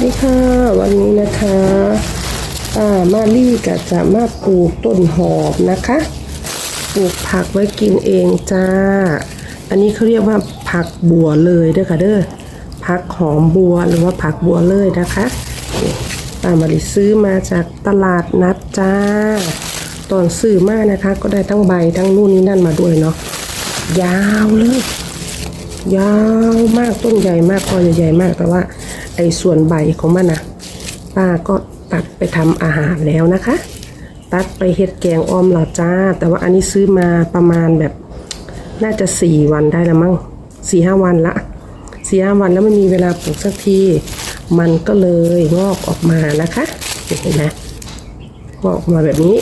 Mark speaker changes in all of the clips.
Speaker 1: ดีค่ะ วันนี้นะคะป้ามาลี่ก็จะมาปลูกต้นหอมนะคะ ปลูกผักไว้กินเองจ้า อันนี้เขาเรียกว่าผักบัวเลยเด้อค่ะเด้อผักหอมบัวหรือว่าผักบัวเลยนะคะนี่ป้ามาลีซื้อมาจากตลาดนัดจ้า ตอนซื้อมานะคะ ก็ได้ทั้งใบทั้งนู่นนี่นั่นมาด้วยเนาะยาวเลย ยาวมากต้นใหญ่มากกอใหญ่ๆมากแต่ว่า ไอ้ส่วนใบของมันนะป้าก็ตัดไปทำอาหารแล้วนะคะ ตัดไปเฮ็ดแกงอ้อมหล่าจ้า แต่ว่าอันนี้ซื้อมาประมาณแบบน่าจะสี่วันได้ละมั้งสี่ห้าวันละสี่ห้าวันแล้วไม่มีเวลาปลูกสักที มันก็เลยงอกออกมานะคะเห็นไหมงอกออกมาแบบนี้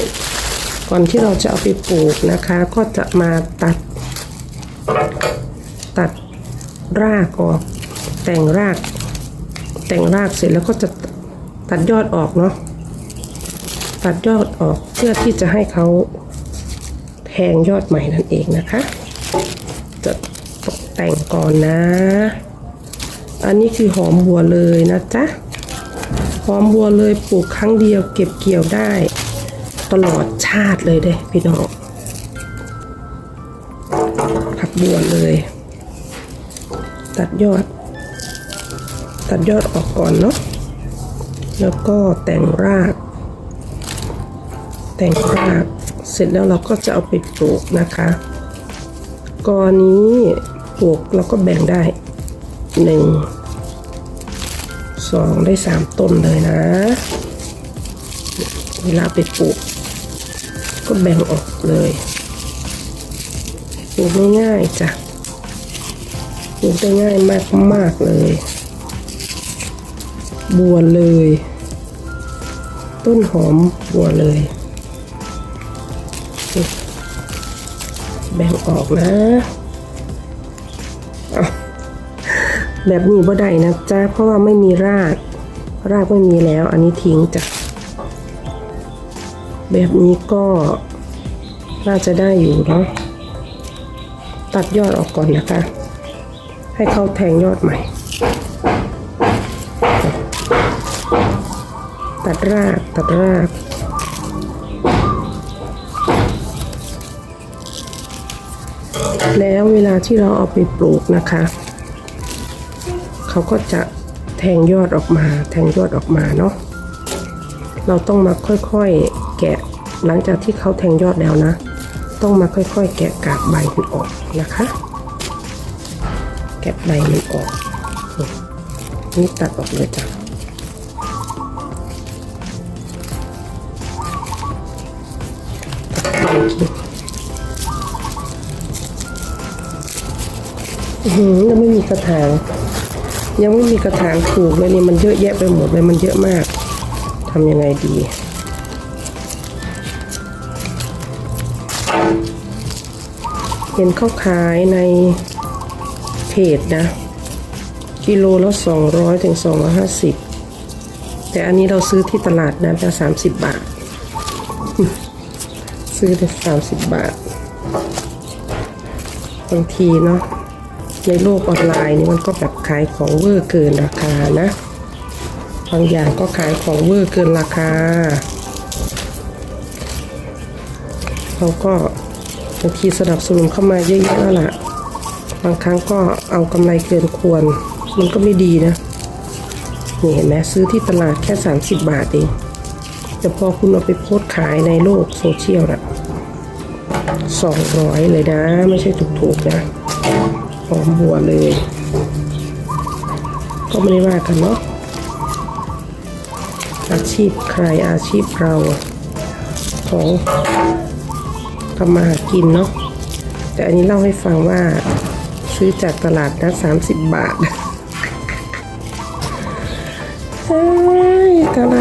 Speaker 1: ก่อนที่เราจะเอาไปปลูกนะคะ ก็จะมาตัด ตัดรากออกแต่งราก แต่งรากเสร็จแล้วก็จะตัดยอดออกเนาะตัดยอดออกเพื่อที่จะให้เขาแทงยอดใหม่นั่นเองนะคะ จะตกแต่งก่อนนะ อันนี้คือหอมบัวเลยนะจ๊ะหอมบัวเลยปลูกครั้งเดียวเก็บเกี่ยวได้ ตลอดชาติเลยเด้พี่น้องผักบัวเลย ตัดยอด ตัดยอดออกก่อนเนาะแล้วก็แต่งราก แต่งรากเสร็จแล้วเราก็จะเอาไปปลูกนะคะกอนี้ปลูกเราก็แบ่งได้หนึ่งสองได้สามต้นเลยนะ เวลาไปปลูก ก็แบ่งออกเลยปลูกง่ายๆจ้ะปลูกได้ง่ายมากมากๆเลย บัวเลย ต้นหอมบัวเลย แบ่งออกนะ แบบนี้บ่ได้นะจ๊ะ เพราะว่าไม่มีราก รากไม่มีแล้ว อันนี้ทิ้งจ้ะ แบบนี้ก็น่าจะได้อยู่เนาะตัดยอดออกก่อนนะคะ ให้เขาแทงยอดใหม่ ตัดรากตัดรากแล้วเวลาที่เราเอาไปปลูกนะคะ เขาก็จะแทงยอดออกมา แทงยอดออกมาเนาะเราต้องมาค่อยๆแกะหลังจากที่เขาแทงยอดแล้วนะ ต้องมาค่อยๆ แกะกาบใบมันออกนะคะ แกะใบมันออกนี่ตัดออกเลยจ้ะ ยังไม่มีกระถาง ยังไม่มีกระถางปลูกเลยนี่มันเยอะแยะไปหมดเลยมันเยอะมากทำยังไงดีเห็นเขาขายในเพจนะ กิโลละสองร้อยถึงสองร้อยห้าสิบแต่อันนี้เราซื้อที่ตลาดนะแต่สามสิบบาท ซื้อได้สามสิบบาท บางทีเนาะในโลกออนไลน์นี่มันก็แบบขายของเวอร์เกินราคานะ บางอย่างก็ขายของเวอร์เกินราคา เราก็บางทีสนับสนุนเข้ามาเยอะๆแล้วล่ะ บางครั้งก็เอากำไรเกินควร มันก็ไม่ดีนะ นี่เห็นไหมซื้อที่ตลาดแค่ 30 บาทเอง แต่พอคุณเอาไปโพสขายในโลกโซเชียลนะสองร้อยเลยนะ ไม่ใช่ถูกๆนะหอมบัวเลย ก็ไม่ได้ว่ากันเนาะอาชีพใครอาชีพเราของทำมาหากินเนาะแต่อันนี้เล่าให้ฟังว่าซื้อจากตลาดนะสามสิบบาท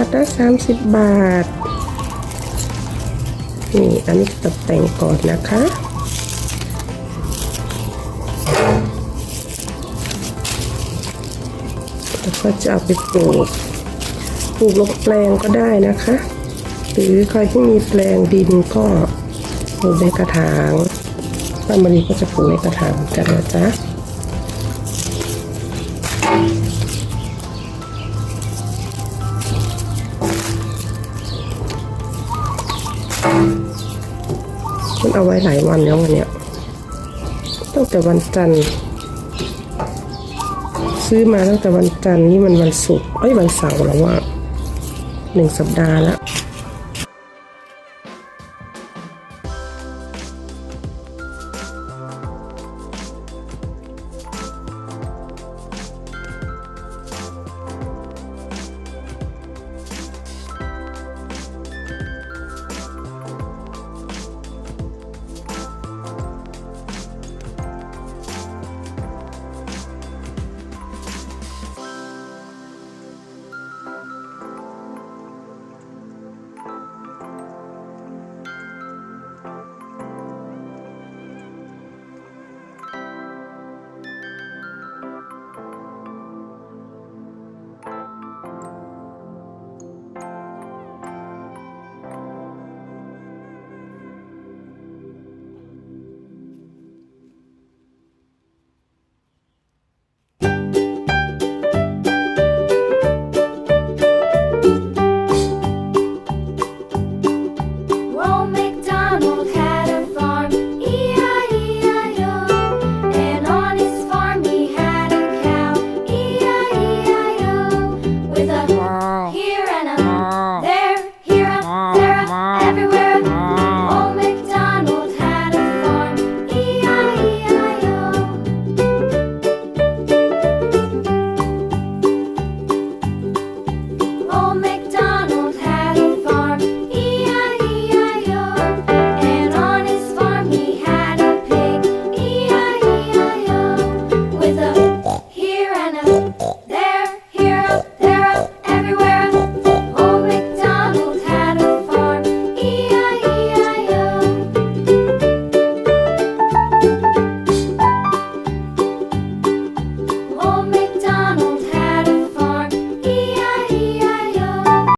Speaker 1: ใช่ตลาดละสามสิบบาท นี่ อันนี้ตกแต่งก่อนนะคะ แล้วก็จะเอาไปปลูก ปลูกลงแปลงก็ได้นะคะ หรือใครที่มีแปลงดินก็ปลูกในกระถางป้ามารีก็จะปลูกในกระถางกันนะจ๊ะ เอาไว้หลายวันแล้ววันเนี้ยตั้งแต่วันจันทร์ซื้อมาตั้งแต่วันจันทร์นี่มันวันศุกร์เอ้ยวันเสาร์แล้วว่าหนึ่งสัปดาห์ละ